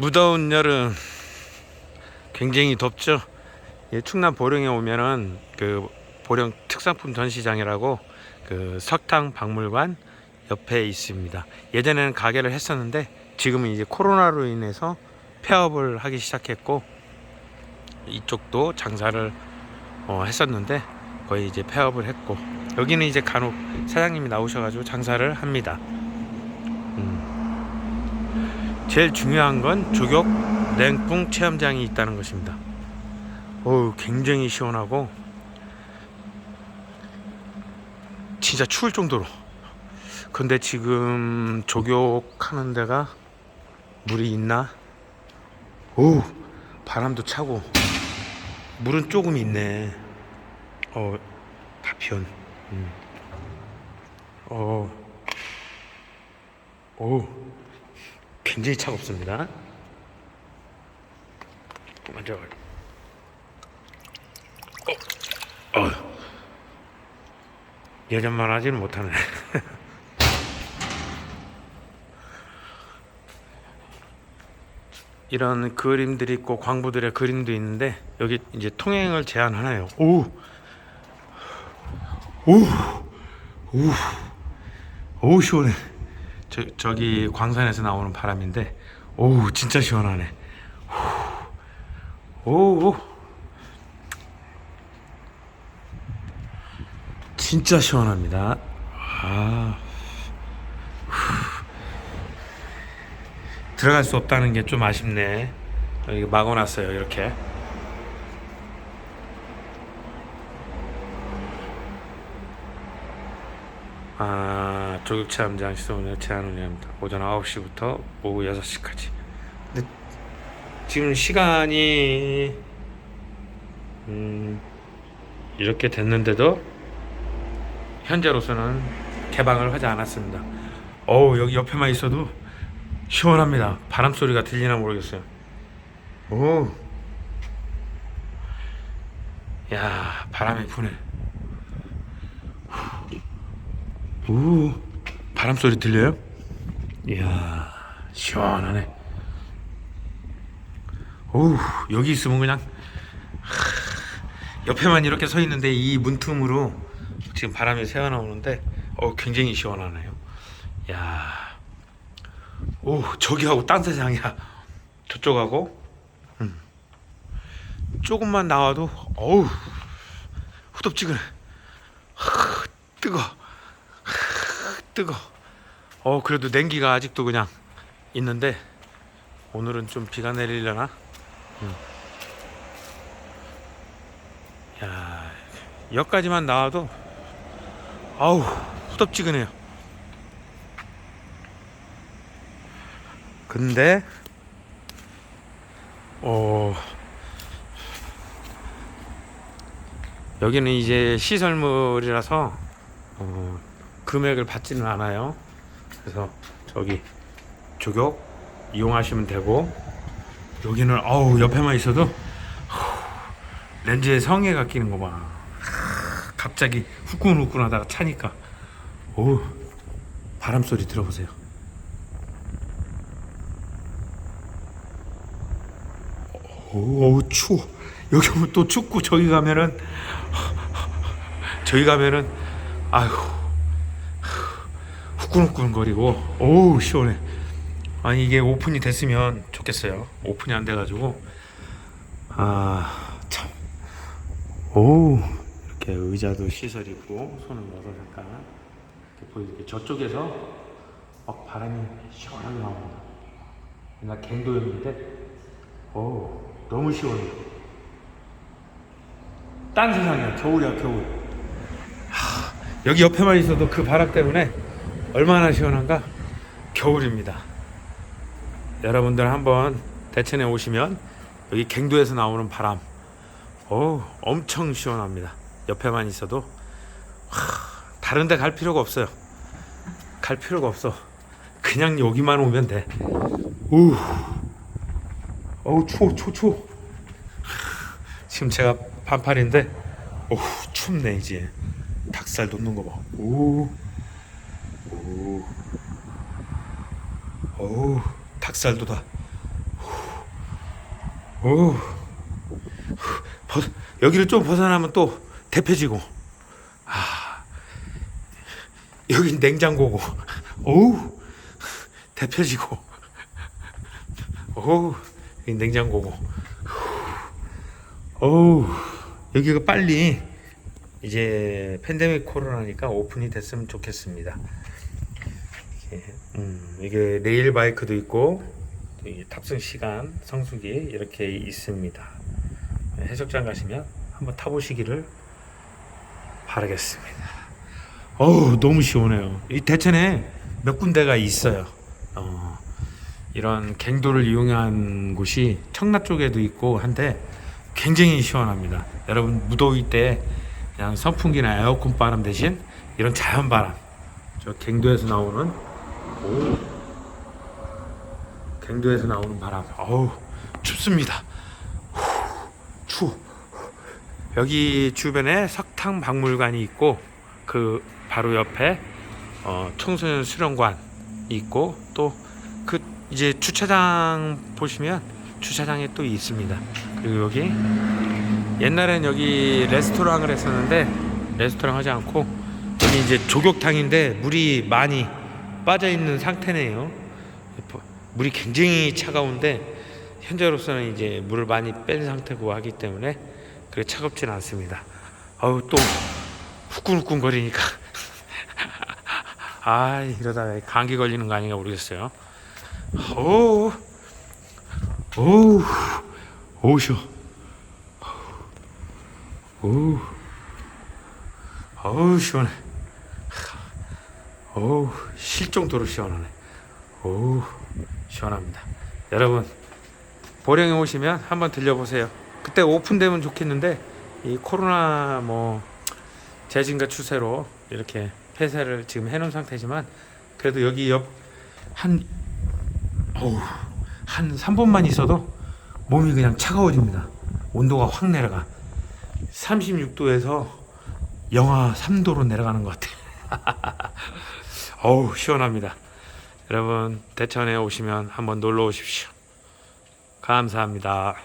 무더운 여름 굉장히 덥죠. 예, 충남 보령에 오면은 그 보령 특산품 전시장이라고 그 석탕 박물관 옆에 있습니다. 예전에는 가게를 했었는데 지금은 이제 코로나로 인해서 폐업을 하기 시작했고 이쪽도 장사를 어, 했었는데 거의 이제 폐업을 했고 여기는 이제 간혹 사장님이 나오셔가지고 장사를 합니다. 음. 제일 중요한 건 조격 냉풍 체험장이 있다는 것입니다. 어우 굉장히 시원하고 진짜 추울 정도로. 근데 지금 조격하는 데가 물이 있나? 오 바람도 차고 물은 조금 있네. 어 파편. 음. 어. 오 굉장히 차갑습니다. 먼저 어. 어. 예전만 하지는 못하네. 이런 그림들이 있고 광부들의 그림도 있는데 여기 이제 통행을 제한하나요? 오, 오, 오, 오 시원해. 저 저기 광산에서 나오는 바람인데, 오 진짜 시원하네. 오, 오. 진짜 시원합니다. 아. 들어갈 수 없다는 게 좀 아쉽네. 여기 막아놨어요, 이렇게. 아, 조격체험장 시설 제한을 합니다. 오전 9시부터 오후 6시까지. 근데 지금 시간이 음, 이렇게 됐는데도 현재로서는 개방을 하지 않았습니다. 어우 여기 옆에만 있어도 시원합니다. 바람 소리가 들리나 모르겠어요. 오, 야 바람이 부네. 오, 바람 소리 들려요? 이야 시원하네. 오 여기 있으면 그냥 하, 옆에만 이렇게 서 있는데 이 문틈으로 지금 바람이 새어 나오는데 어 굉장히 시원하네요. 야. 오 저기하고 딴 세상이야 저쪽하고 음. 조금만 나와도 어우 후덥지근해 하, 뜨거 하, 뜨거. 어 그래도 냉기가 아직도 그냥 있는데 오늘은 좀 비가 내리려나? 음. 야 여기까지만 나와도 아우 후덥지근해요. 근데 어 여기는 이제 시설물이라서 어, 금액을 받지는 않아요. 그래서 저기 조격 이용하시면 되고 여기는 어우 옆에만 있어도 후, 렌즈에 성에가 끼는 거 봐. 하, 갑자기 후끈후끈하다가 차니까 오 바람 소리 들어보세요. 오 추워 여기 오면 또 춥고 저기 가면은 저기 가면은 아휴 후끈후끈거리고 오우 시원해 아니 이게 오픈이 됐으면 좋겠어요 오픈이 안 돼가지고 아참 오우 이렇게 의자도 시설 있고 손을 넣어서 잠깐 이렇게 보여드릴게요 저쪽에서 막 바람이 시원하게 나옵니다 옛날 갱도였는데 오 너무 시원해. 딴 세상이야. 겨울이야, 겨울. 하, 여기 옆에만 있어도 그 바람 때문에 얼마나 시원한가? 겨울입니다. 여러분들 한번 대천에 오시면 여기 갱도에서 나오는 바람, 오, 엄청 시원합니다. 옆에만 있어도 하, 다른 데 갈 필요가 없어요. 갈 필요가 없어. 그냥 여기만 오면 돼. 우. 어우 추워 추워 추워 지금 제가 반팔인데 어우 춥네 이제 닭살 돋는 거 봐 오 오 어우 닭살 돋아 오, 벗, 여기를 좀 벗어나면 또 대표지고, 아, 여기 냉장고고, 오우, 대표지고, 오우, 여기 냉장고고, 오우, 여기가 빨리 이제 팬데믹 코로나니까 오픈이 됐으면 좋겠습니다. 이게, 음, 이게 레일 바이크도 있고 탑승 시간 성수기 이렇게 있습니다. 해적장 가시면 한번 타보시기를 바라겠습니다. 어우 너무 시원해요. 이 대천에 몇 군데가 있어요. 어, 이런 갱도를 이용한 곳이 청라 쪽에도 있고 한데 굉장히 시원합니다. 여러분 무더위 때 그냥 선풍기나 에어컨 바람 대신 이런 자연 바람 저 갱도에서 나오는 오. 갱도에서 나오는 바람. 어우 춥습니다. 후, 추워 여기 주변에 석탕 박물관이 있고 그 바로 옆에 어, 청소년 수련관이 있고 또 그 이제 주차장 보시면 주차장에 또 있습니다. 그리고 여기 옛날엔 여기 레스토랑을 했었는데 레스토랑 하지 않고 여기 이제 조격탕인데 물이 많이 빠져 있는 상태네요. 물이 굉장히 차가운데 현재로서는 이제 물을 많이 뺀 상태고 하기 때문에 그게 차갑지는 않습니다. 아우 또 후끈후끈 거리니까 아 이러다 감기 걸리는 거 아닌가 모르겠어요. 오, 오, 오셔. 오, 어우 시원해. 어우 실 정도로 시원하네. 어우 시원합니다. 여러분 보령에 오시면 한번 들려보세요. 그때 오픈되면 좋겠는데 이 코로나 뭐 재진과 추세로 이렇게 폐쇄를 지금 해놓은 상태지만 그래도 여기 옆 한 어우 한 3분만 있어도 몸이 그냥 차가워집니다. 온도가 확 내려가. 36도에서 영하 3도로 내려가는 것 같아요. 어우, 시원합니다. 여러분, 대천에 오시면 한번 놀러 오십시오. 감사합니다.